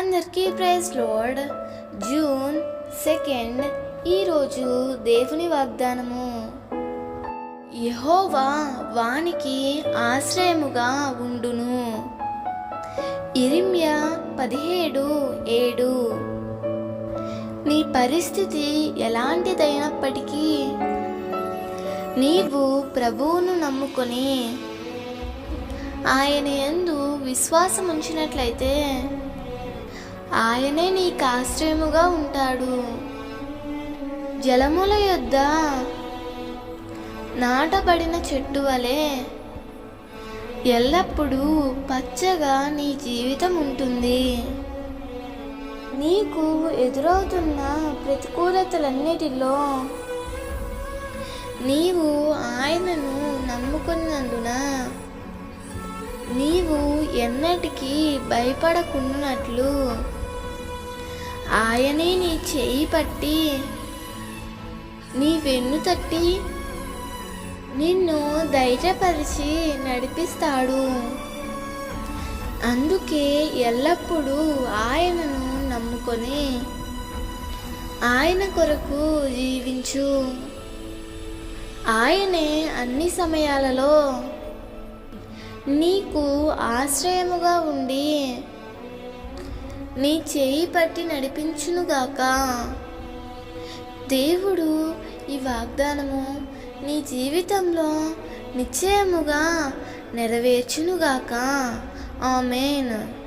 అందరికీ praise load June second ఈరోజు దేవుని వాగ్దానము. యహోవా వానికి ఆశ్రయముగా ఉండును. ఇరిమ్య పదిహేడు ఏడు. నీ పరిస్థితి ఎలాంటిదైనప్పటికీ నీవు ప్రభువును నమ్ముకొని ఆయన ఎందు విశ్వాసం ఉంచినట్లయితే ఆయనే నీకు ఆశ్రయముగా ఉంటాడు. జలముల యొద్ద నాటబడిన చెట్టు వలె ఎల్లప్పుడూ పచ్చగా నీ జీవితం ఉంటుంది. నీకు ఎదురవుతున్న ప్రతికూలతలన్నిటిలో నీవు ఆయనను నమ్ముకున్నందున నీవు ఎన్నటికీ భయపడకున్నట్లు ఆయనే నీ చేయి పట్టి నీ వెన్ను తట్టి నిన్ను ధైర్యపరిచి నడిపిస్తాడు. అందుకే ఎల్లప్పుడూ ఆయనను నమ్ముకొని ఆయన కొరకు జీవించు. ఆయనే అన్ని సమయాలలో నీకు ఆశ్రయముగా ఉండి నీ చేయి పట్టి నడిపించునుగాక. దేవుడు ఈ వాగ్దానము నీ జీవితంలో నిశ్చయముగా నెరవేర్చునుగాక. ఆమెన్.